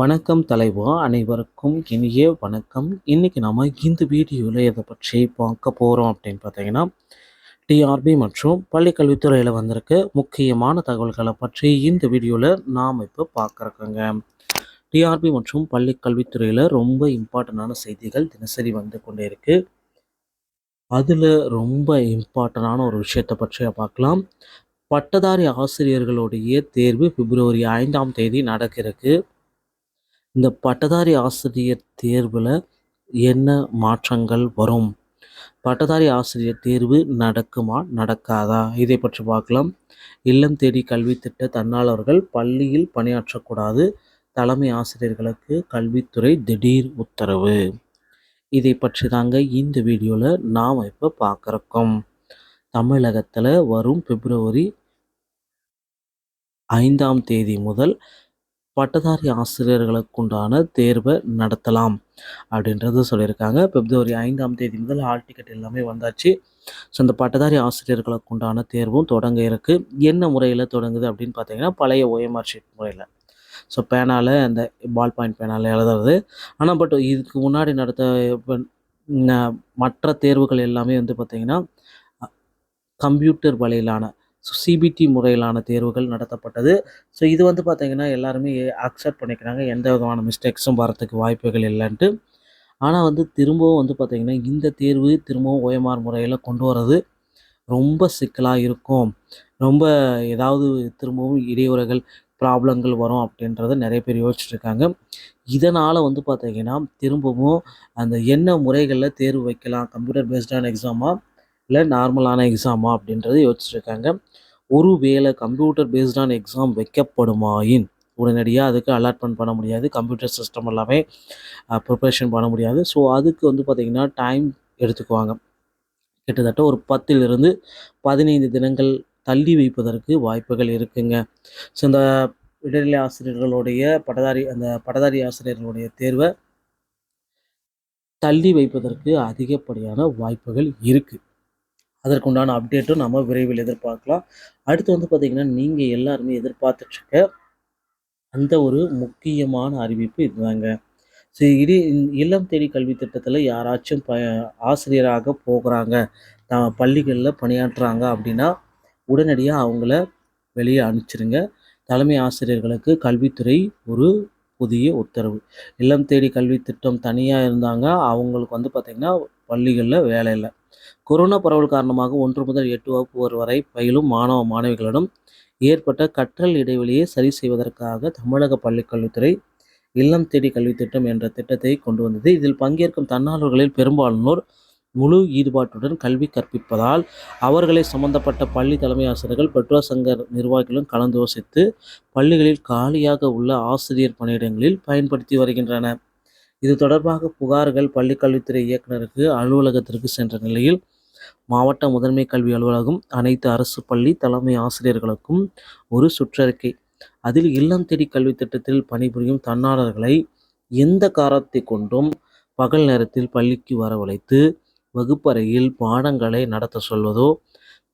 வணக்கம் தலைவா அனைவருக்கும் இனிய வணக்கம். இன்றைக்கி நம்ம இந்த வீடியோவில் எதை பற்றி பார்க்க போகிறோம் அப்படின்னு பார்த்தீங்கன்னா டிஆர்பி மற்றும் பள்ளி கல்வித்துறையில் வந்திருக்க முக்கியமான தகவல்களை பற்றி இந்த வீடியோவில் நாம் இப்போ பார்க்குறோங்க. டிஆர்பி மற்றும் பள்ளி கல்வித்துறையில் ரொம்ப இம்பார்ட்டண்டான செய்திகள் தினசரி வந்து கொண்டே இருக்குது அதில் ரொம்ப இம்பார்ட்டண்டான ஒரு விஷயத்தை பற்றி பார்க்கலாம். பட்டதாரி ஆசிரியர்களுடைய தேர்வு பிப்ரவரி ஐந்தாம் தேதி நடக்கிறதுக்கு. இந்த பட்டதாரி ஆசிரியர் தேர்வில் என்ன மாற்றங்கள் வரும்? பட்டதாரி ஆசிரியர் தேர்வு நடக்குமா நடக்காதா? இதை பற்றி பார்க்கலாம். இல்லம் தேடி கல்வி திட்ட தன்னாளர்கள் பள்ளியில் பணியாற்றக்கூடாது. தலைமை ஆசிரியர்களுக்கு கல்வித்துறை திடீர் உத்தரவு. இதை பற்றி தாங்க இந்த வீடியோவில் நாம் இப்போ பார்க்குறோம். தமிழகத்தில் வரும் பிப்ரவரி ஐந்தாம் தேதி முதல் பட்டதாரி ஆசிரியர்களுக்குண்டான தேர்வை நடத்தலாம் அப்படின்றது சொல்லியிருக்காங்க. பிப்ரவரி ஐந்தாம் தேதி முதல் ஹால் டிக்கெட் எல்லாமே வந்தாச்சு. ஸோ இந்த பட்டதாரி ஆசிரியர்களுக்கு உண்டான தேர்வும் தொடங்க இருக்குது என்ன முறையில் தொடங்குது அப்படின்னு பார்த்தீங்கன்னா பழைய ஓஎம்ஆர் ஷீட் முறையில். ஸோ பேனால் அந்த பால் பாயிண்ட் பேனால் எழுதுறது. ஆனால் பட் இதுக்கு முன்னாடி நடத்த ந- மற்ற தேர்வுகள் எல்லாமே வந்து பார்த்திங்கன்னா கம்ப்யூட்டர் வழியிலான ஸோ சிபிடி முறையிலான தேர்வுகள் நடத்தப்பட்டது. ஸோ இது வந்து பார்த்திங்கன்னா எல்லாருமே அக்செப்ட் பண்ணிக்கிறாங்க. எந்த விதமான மிஸ்டேக்ஸும் வரத்துக்கு வாய்ப்புகள் இல்லைன்ட்டு. ஆனால் வந்து திரும்பவும் வந்து பார்த்திங்கன்னா இந்த தேர்வு திரும்பவும் ஓஎம்ஆர் முறையில் கொண்டு வர்றது ரொம்ப சிக்கலாக இருக்கும். ரொம்ப ஏதாவது திரும்பவும் இடையூறுகள் ப்ராப்ளங்கள் வரும் அப்படின்றத நிறைய பேர் யோசிச்சுட்ருக்காங்க. இதனால் வந்து பார்த்திங்கன்னா திரும்பவும் அந்த என்ன முறைகளில் தேர்வு வைக்கலாம் கம்ப்யூட்டர் பேஸ்டான எக்ஸாமா இல்லை நார்மலான எக்ஸாமா அப்படின்றத யோசிச்சுருக்காங்க. ஒருவேளை கம்ப்யூட்டர் பேஸ்டான எக்ஸாம் வைக்கப்படுமாயின் உடனடியாக அதுக்கு அலாட்மெண்ட் பண்ண முடியாது கம்ப்யூட்டர் சிஸ்டம் எல்லாமே ப்ரிப்பரேஷன் பண்ண முடியாது. ஸோ அதுக்கு வந்து பார்த்திங்கன்னா டைம் எடுத்துக்குவாங்க. கிட்டத்தட்ட ஒரு பத்திலிருந்து பதினைந்து தினங்கள் தள்ளி வைப்பதற்கு வாய்ப்புகள் இருக்குங்க. ஸோ இந்த இடைநிலை ஆசிரியர்களுடைய பட்டதாரி அந்த பட்டதாரி ஆசிரியர்களுடைய தேர்வை தள்ளி வைப்பதற்கு அதிகப்படியான வாய்ப்புகள் இருக்குது அதற்குண்டான அப்டேட்டும் நம்ம விரைவில் எதிர்பார்க்கலாம். அடுத்து வந்து பார்த்திங்கன்னா நீங்கள் எல்லாருமே எதிர்பார்த்துட்ருக்க அந்த ஒரு முக்கியமான அறிவிப்பு இதுதாங்க. ஸோ இடி இல்லம் தேடி கல்வி திட்டத்தில் யாராச்சும் ப ஆசிரியராக போகிறாங்க தான் பள்ளிகளில் பணியாற்றுறாங்க அப்படின்னா உடனடியாக அவங்கள வெளியே அனுப்பிச்சிருங்க. தலைமை ஆசிரியர்களுக்கு கல்வித்துறை ஒரு புதிய உத்தரவு. இல்லம் தேடி கல்வி திட்டம் தனியாக இருந்தாங்க அவங்களுக்கு வந்து பார்த்திங்கன்னா பள்ளிகளில் வேலை இல்லை. கொரோனா பரவல் காரணமாக ஒன்று முதல் எட்டு வகுப்பு வரை பயிலும் மாணவ மாணவிகளிடம் ஏற்பட்ட கற்றல் இடைவெளியை சரி செய்வதற்காக தமிழக பள்ளிக்கல்வித்துறை இல்லம் தேடி கல்வி திட்டம் என்ற திட்டத்தை கொண்டு வந்தது. இதில் பங்கேற்கும் தன்னார்வர்களில் பெரும்பாலானோர் முழு ஈடுபாட்டுடன் கல்வி கற்பிப்பதால் அவர்களை சம்பந்தப்பட்ட பள்ளி தலைமை ஆசிரியர்கள் பெற்றோர் சங்க நிர்வாகிகளும் கலந்து யோசித்து பள்ளிகளில் காலியாக உள்ள ஆசிரியர் பணியிடங்களில் பயன்படுத்தி வருகின்றனர். இது தொடர்பாக புகார்கள் பள்ளிக்கல்வித்துறை இயக்குனருக்கு அலுவலகத்திற்கு சென்ற நிலையில் மாவட்ட முதன்மை கல்வி அலுவலகம் அனைத்து அரசு பள்ளி தலைமை ஆசிரியர்களுக்கும் ஒரு சுற்றறிக்கை. அதில் இல்லம் தேடி கல்வி திட்டத்தில் பணிபுரியும் தன்னாளர்களை எந்த காரணத்தை கொண்டும் பகல் நேரத்தில் பள்ளிக்கு வரவழைத்து வகுப்பறையில் பாடங்களை நடத்த சொல்வதோ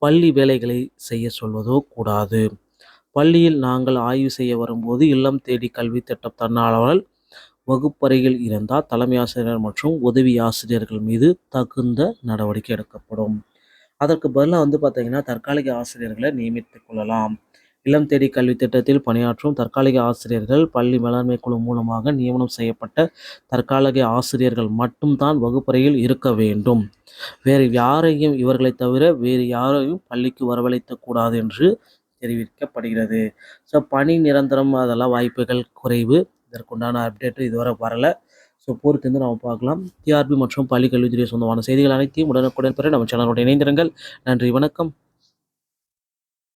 பள்ளி வேலைகளை செய்ய சொல்வதோ கூடாது. பள்ளியில் நாங்கள் ஆய்வு செய்ய வரும்போது இல்லம் தேடி கல்வி திட்டம் தன்னாளர்கள் வகுப்பறையில் இருந்தால் தலைமை ஆசிரியர் மற்றும் உதவி ஆசிரியர்கள் மீது தகுந்த நடவடிக்கை எடுக்கப்படும். அதற்கு பதிலாக வந்து பார்த்தீங்கன்னா தற்காலிக ஆசிரியர்களை நியமித்துக் கொள்ளலாம். இளம் தேடி கல்வி திட்டத்தில் பணியாற்றும் தற்காலிக ஆசிரியர்கள் பள்ளி மேலாண்மை குழு மூலமாக நியமனம் செய்யப்பட்ட தற்காலிக ஆசிரியர்கள் மட்டும்தான் வகுப்பறையில் இருக்க வேண்டும். வேறு யாரையும் இவர்களை தவிர வேறு யாரையும் பள்ளிக்கு வரவழைக்கக் கூடாது என்று தெரிவிக்கப்படுகிறது. ஸோ பணி நிரந்தரம் அதெல்லாம் வாய்ப்புகள் குறைவு. இதற்குண்டான அப்டேட்டு இதுவரை வரல. ஸோ பொறுத்து வந்து நம்ம பார்க்கலாம். டிஆர்பி மற்றும் பள்ளி கல்வித்துறை சொந்தமான செய்திகள் அனைத்தையும் உடனுக்குடன் பெற நம்ம சேனலோட இணைந்திருங்கள். நன்றி வணக்கம்.